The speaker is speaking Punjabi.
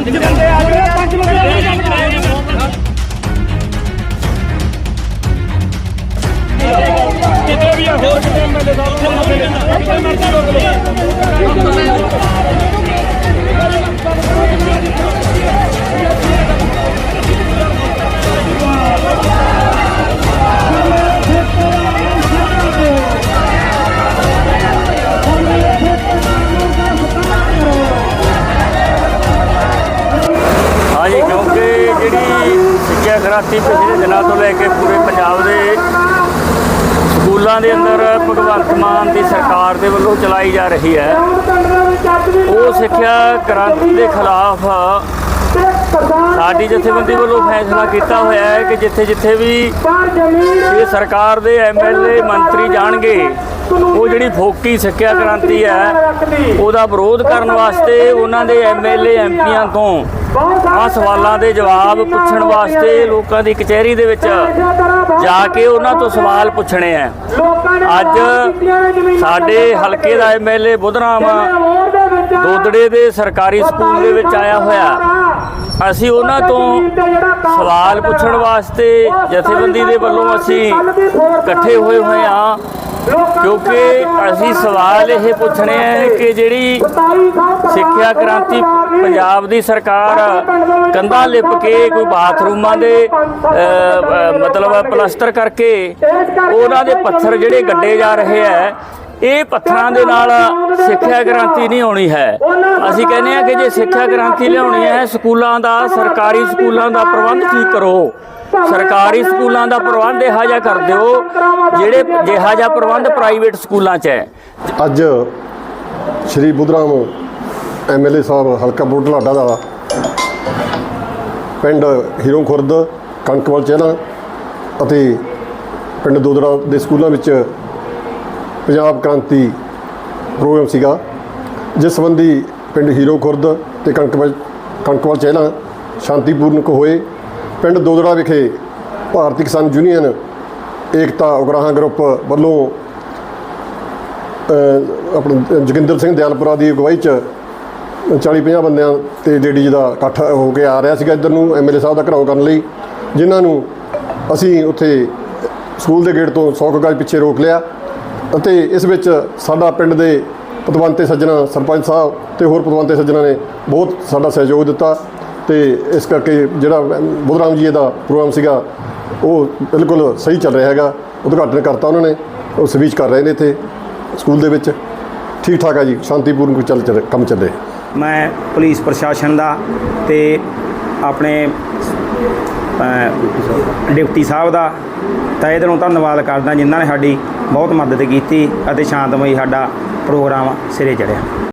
ਜੀ ਪੰਜ ਬੰਦੇ ਆ ਗਏ ਪੰਜ ਬੰਦੇ ਕਿਤੇ ਵੀ ਆ ਹੋਰ ਕਿਤੇ ਐਮਐਲਏ ਸਾਹਿਬ ਕਿਤੇ ਮਰਜ਼ੀ ਰੋਕ ਲਓ ਸਿੱਖਿਆ ਕ੍ਰਾਂਤੀ ਪਿਛਲੇ ਦਿਨਾਂ ਤੋਂ ਲੈ ਕੇ ਪੂਰੇ ਪੰਜਾਬ ਦੇ ਸਕੂਲਾਂ ਦੇ ਅੰਦਰ ਭਗਵੰਤ ਮਾਨ ਦੀ ਸਰਕਾਰ ਦੇ ਵੱਲੋਂ ਚਲਾਈ ਜਾ ਰਹੀ ਹੈ। ਉਹ ਸਿੱਖਿਆ ਕ੍ਰਾਂਤੀ ਦੇ ਖਿਲਾਫ ਸਾਡੀ ਜਥੇਬੰਦੀ ਵੱਲੋਂ ਫੈਸਲਾ ਕੀਤਾ ਹੋਇਆ ਹੈ ਕਿ ਜਿੱਥੇ ਜਿੱਥੇ ਵੀ ਇਹ ਸਰਕਾਰ ਦੇ ਐਮਐਲਏ ਮੰਤਰੀ ਜਾਣਗੇ, ਉਹ ਜਿਹੜੀ ਫੋਕੀ ਸਿੱਖਿਆ ਕ੍ਰਾਂਤੀ ਹੈ, ਉਹਦਾ ਵਿਰੋਧ ਕਰਨ ਵਾਸਤੇ ਉਹਨਾਂ ਦੇ ਐਮਐਲਏ ਐਮਪੀਆਂ ਤੋਂ ਆ ਸਵਾਲਾਂ ਦੇ ਜਵਾਬ ਪੁੱਛਣ ਵਾਸਤੇ ਲੋਕਾਂ ਦੀ ਕਚਹਿਰੀ ਦੇ ਵਿੱਚ ਜਾ ਕੇ ਉਹਨਾਂ ਤੋਂ ਸਵਾਲ ਪੁੱਛਣੇ ਆ। ਅੱਜ ਸਾਡੇ ਹਲਕੇ ਦਾ ਐਮਐਲਏ ਬੁੱਧਰਾਮ ਦੋਦੜੇ ਦੇ ਸਰਕਾਰੀ ਸਕੂਲ ਦੇ ਵਿੱਚ ਆਇਆ ਹੋਇਆ। ਅਸੀਂ ਉਹਨਾਂ ਤੋਂ ਸਵਾਲ ਪੁੱਛਣ ਵਾਸਤੇ ਜਥੇਬੰਦੀ ਦੇ ਵੱਲੋਂ ਅਸੀਂ ਇਕੱਠੇ ਹੋਏ ਹੋਏ ਆ ਕਿਉਂਕਿ ਅਸੀਂ ਸਵਾਲ ਇਹ ਪੁੱਛਣੇ ਆ ਕਿ ਜਿਹੜੀ ਸਿੱਖਿਆ ਕ੍ਰਾਂਤੀ ਪੰਜਾਬ ਦੀ ਸਰਕਾਰ ਕੰਧਾਂ ਲਿਪ ਕੇ ਕੋਈ ਬਾਥਰੂਮਾਂ ਦੇ ਮਤਲਬ ਪਲਸਟਰ ਕਰਕੇ ਉਹਨਾਂ ਦੇ ਪੱਥਰ ਜਿਹੜੇ ਗੱਡੇ ਜਾ ਰਹੇ ਆ, ਇਹ ਪੱਥਰਾਂ ਦੇ ਨਾਲ ਸਿੱਖਿਆ ਕ੍ਰਾਂਤੀ ਨਹੀਂ ਹੋਣੀ ਹੈ। ਅਸੀਂ ਕਹਿੰਦੇ ਆ ਕਿ ਜੇ ਸਿੱਖਿਆ ਕ੍ਰਾਂਤੀ ਲਿਆਉਣੀ ਹੈ, ਸਕੂਲਾਂ ਦਾ, ਸਰਕਾਰੀ ਸਕੂਲਾਂ ਦਾ ਪ੍ਰਬੰਧ ਠੀਕ ਕਰੋ। ਸਰਕਾਰੀ ਸਕੂਲਾਂ ਦਾ ਪ੍ਰਬੰਧ ਇਹੋ ਜਿਹਾ ਕਰ ਦਿਓ ਜਿਹੜੇ ਜਿਹਾ ਜਿਹਾ ਪ੍ਰਬੰਧ ਪ੍ਰਾਈਵੇਟ ਸਕੂਲਾਂ 'ਚ ਹੈ। ਅੱਜ ਸ਼੍ਰੀ ਬੁੱਧਰਾਮ ਐਮਐਲਏ ਸਾਹਿਬ ਹਲਕਾ ਬੁਢਲਾਡਾ ਦਾ ਪਿੰਡ ਹੀਰੋ ਖੁਰਦ ਕਣਕਵਾਲ ਚਹਿਲਾ ਅਤੇ ਪਿੰਡ ਦੋਦੜਾ ਦੇ ਸਕੂਲਾਂ ਵਿੱਚ ਪੰਜਾਬ ਕ੍ਰਾਂਤੀ ਪ੍ਰੋਗਰਾਮ ਸੀਗਾ ਜਿਸ ਸੰਬੰਧੀ ਪਿੰਡ ਹੀਰੋ ਖੁਰਦ ਤੇ ਕਣਕਵਾਲ ਕਣਕਵਾਲ ਚਹਿਲਾ ਸ਼ਾਂਤੀਪੂਰਨਕ ਹੋਏ। ਪਿੰਡ ਦੋਦੜਾ ਵਿਖੇ ਭਾਰਤੀ ਕਿਸਾਨ ਯੂਨੀਅਨ, ਏਕਤਾ ਉਗਰਾਹਾਂ ਗਰੁੱਪ ਵੱਲੋਂ, ਅਹ, ਆਪਣਾ ਜੋਗਿੰਦਰ ਸਿੰਘ ਦਿਆਲਪੁਰਾ ਦੀ ਅਗਵਾਈ ਚ 40 50 ਬੰਦਿਆਂ ਤੇ ਲੇਡੀਜ਼ ਦਾ ਇਕੱਠ ਹੋ ਕੇ ਆ ਰਿਹਾ ਸੀਗਾ ਇੱਧਰ ਨੂੰ ਐਮਐਲਏ ਸਾਹਿਬ ਦਾ ਘਰਾਓ ਕਰਨ ਲਈ, ਜਿਨ੍ਹਾਂ ਨੂੰ ਅਸੀਂ ਉੱਥੇ ਸਕੂਲ ਦੇ ਗੇਟ ਤੋਂ 100 ਕੁ ਗਜ ਪਿੱਛੇ ਰੋਕ ਲਿਆ ਅਤੇ ਇਸ ਵਿੱਚ ਸਾਡਾ ਪਿੰਡ ਦੇ ਪਤਵੰਤੇ ਸੱਜਣਾ ਸਰਪੰਚ ਸਾਹਿਬ ਤੇ ਹੋਰ ਪਤਵੰਤੇ ਸੱਜਣਾ ਨੇ ਬਹੁਤ ਸਾਡਾ ਸਹਿਯੋਗ ਦਿੱਤਾ। ਤੇ ਇਸ ਕਰਕੇ ਜਿਹੜਾ ਬੁੱਧਰਾਮ ਜੀ ਦਾ ਪ੍ਰੋਗਰਾਮ ਸੀਗਾ, ਉਹ ਬਿਲਕੁਲ ਸਹੀ ਚੱਲ ਰਿਹਾ ਹੈਗਾ। ਉਦਘਾਟਨ ਕਰਤਾ ਉਹਨਾਂ ਨੇ, ਉਹ ਸਪੀਚ ਕਰ ਰਹੇ ਨੇ ਇੱਥੇ, ਸਕੂਲ ਦੇ ਵਿੱਚ। ਠੀਕ ਠਾਕ ਆ ਜੀ, ਸ਼ਾਂਤੀਪੂਰਨ ਚੱਲ ਚੱਲ, ਕੰਮ ਚੱਲੇ ਮੈਂ ਪੁਲਿਸ ਪ੍ਰਸ਼ਾਸਨ ਦਾ ਤੇ ਆਪਣੇ ਡਿਪਟੀ ਸਾਹਿਬ ਦਾ ਤਹਿ ਦਿਲੋਂ ਧੰਨਵਾਦ ਕਰਦਾ ਜਿਨ੍ਹਾਂ ਨੇ ਸਾਡੀ ਬਹੁਤ ਮਦਦ ਕੀਤੀ ਅਤੇ ਸ਼ਾਂਤਮਈ ਸਾਡਾ ਪ੍ਰੋਗਰਾਮ ਸਿਰੇ ਚੜਿਆ